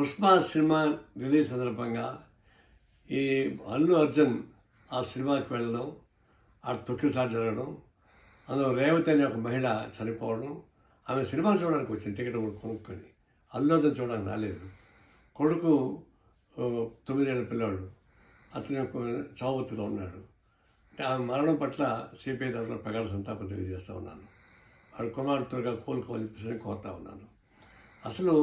Pushpa cinema release సందర్భంగా ఈ అల్లు అర్జున్ ఆ సినిమాకి వెళ్ళడం ఆ తొక్కిసారి జరగడం అందులో రేవతి అనే ఒక మహిళ చనిపోవడం ఆమె సినిమా చూడడానికి వచ్చింది టికెట్ కూడా కొనుక్కొని. అల్లు అర్జున్ చూడడానికి రాలేదు. కొడుకు తొమ్మిదేళ్ళ పిల్లాడు. అతని యొక్క చావుతులో ఉన్నాడు. అంటే ఆమె మరణం పట్ల సిపిఐ తరఫున ప్రగాఢ సంతాపం తెలియజేస్తూ ఉన్నాను. వాడు కుమారుడు కోలుకోవాలని కోరుతా ఉన్నాను. అసలు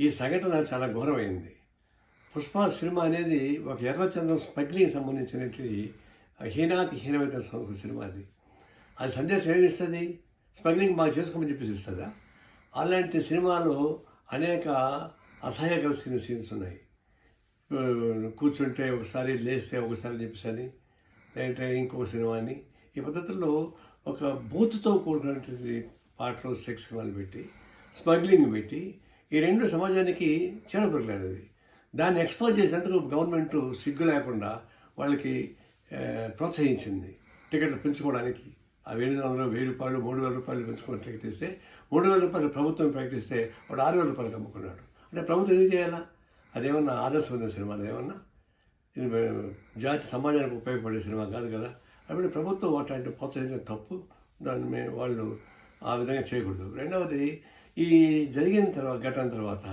ఈ సంఘటన చాలా ఘోరమైంది. పుష్ప సినిమా అనేది ఒక ఎర్రచంద్రం స్మగ్లింగ్ సంబంధించినటువంటి హీనాతి హీనమైన ఒక సినిమా అది. అది సందేశం ఏమి ఇస్తుంది? స్మగ్లింగ్ మాకు చేసుకోమని చెప్పేసి ఇస్తుందా? అలాంటి సినిమాలో అనేక అసహ్యకర సీన్స్ ఉన్నాయి. కూర్చుంటే ఒకసారి లేస్తే ఒకసారి చెప్పేసి లేదంటే ఇంకొక సినిమా అని. ఈ పద్ధతుల్లో ఒక బూత్తో కూడుకున్నటువంటి పాటలు సెక్స్ సినిమాలు పెట్టి స్మగ్లింగ్ పెట్టి ఈ రెండు సమాజానికి చీడపరలాడేది దాన్ని ఎక్స్పోజ్ చేసేందుకు గవర్నమెంట్ సిగ్గు లేకుండా వాళ్ళకి ప్రోత్సహించింది. టికెట్లు పెంచుకోవడానికి. ఆ ఎనిమిది వందల వెయ్యి రూపాయలు మూడు వేల రూపాయలు పెంచుకొని టికెట్ ఇస్తే మూడు వేల రూపాయలు ప్రభుత్వం ప్రకటిస్తే వాడు ఆరు వేల రూపాయలు అమ్ముకున్నాడు. అంటే ప్రభుత్వం ఏం చేయాలా? అదేమన్నా ఉన్న సినిమా ఏమన్నా? ఇది జాతి సమాజానికి ఉపయోగపడే సినిమా కాదు కదా. అప్పుడు ప్రభుత్వం అట్లాంటి ప్రోత్సహించిన తప్పు. దాన్ని వాళ్ళు ఆ విధంగా చేయకూడదు. రెండవది ఈ జరిగిన తర్వాత ఘటన తర్వాత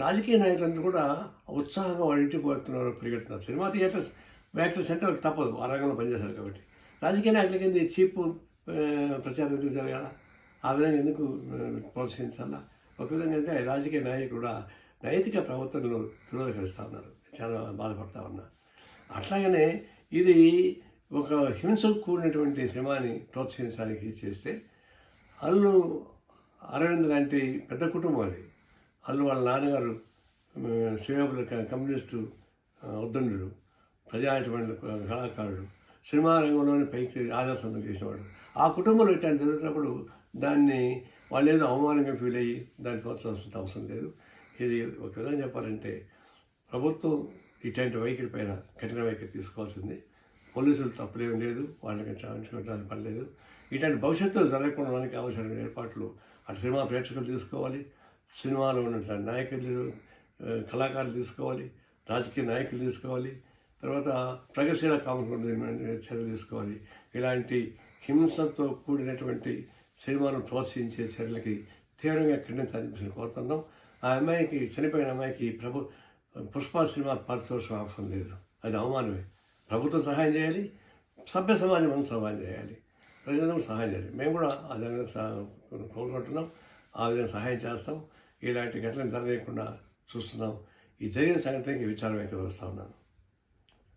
రాజకీయ నాయకులందరూ కూడా ఉత్సాహంగా వాళ్ళ ఇంటికి పోతున్నారు పరిగెడుతున్నారు. సినిమా థియేటర్స్ యాక్టర్స్ అంటే వాళ్ళకి తప్పదు. ఆ రంగంలో పనిచేశారు కాబట్టి. రాజకీయ నాయకుల కింద చీప్ ప్రచారం ఎందుకు జరగాల? ఆ విధంగా ఎందుకు ప్రోత్సహించాలా? ఒక విధంగా అంటే రాజకీయ నాయకులు కూడా నైతిక ప్రవర్తనలు తురదకరిస్తూ ఉన్నారు. చాలా బాధపడతా ఉన్నా. అట్లాగనే ఇది ఒక హింసకు కూడినటువంటి సినిమాని ప్రోత్సహించడానికి చేస్తే అల్లు అరవింద్ లాంటి పెద్ద కుటుంబం అది. అల్లు వాళ్ళ నాన్నగారు శ్రీబాబుల కమ్యూనిస్టు ఉద్దండు ఉద్దండుడు కళాకారుడు. సినిమా రంగంలోని పైకి ఆదర్శం చేసేవాడు. ఆ కుటుంబంలో ఇట్లాంటి జరుగుతున్నప్పుడు దాన్ని వాళ్ళు ఏదో అవమానంగా ఫీల్ అయ్యి దాన్ని ప్రోత్సహించాల్సిన అవసరం లేదు. ఇది ఒక విధంగా చెప్పాలంటే ప్రభుత్వం ఇట్లాంటి వైఖరి పైన కఠిన వైఖరి తీసుకోవాల్సింది. పోలీసులు తప్పులేం లేదు. వాళ్ళకి క్షమించుకోవడానికి పర్లేదు. ఇటువంటి భవిష్యత్తులో జరగకుండా మనకి కావాల్సిన ఏర్పాట్లు అటు సినిమా ప్రేక్షకులు తీసుకోవాలి. సినిమాలో ఉన్నటువంటి నాయకులు కళాకారులు తీసుకోవాలి. రాజకీయ నాయకులు తీసుకోవాలి. తర్వాత ప్రగతిశీల కాకుండా చర్యలు తీసుకోవాలి. ఇలాంటి హింసతో కూడినటువంటి సినిమాను ప్రోత్సహించే చర్యలకి తీవ్రంగా ఖండించాలని కోరుతున్నాం. ఆ అమ్మాయికి చనిపోయిన అమ్మాయికి ప్రభు పుష్ప సినిమా పారితోషికం అవసరం లేదు. అది అవమానమే. ప్రభుత్వం సహాయం చేయాలి. సభ్య సమాజం మనం సహాయం చేయాలి. ప్రజలకు సహాయం చేయాలి. మేము కూడా ఆ విధంగా కోరుకుంటున్నాం. ఆ విధంగా సహాయం చేస్తాం. ఇలాంటి ఘటనలు జరగకుండా చూస్తున్నాం. ఈ జరిగిన సంఘటనకి విచారం అయితే వస్తూ ఉన్నాను.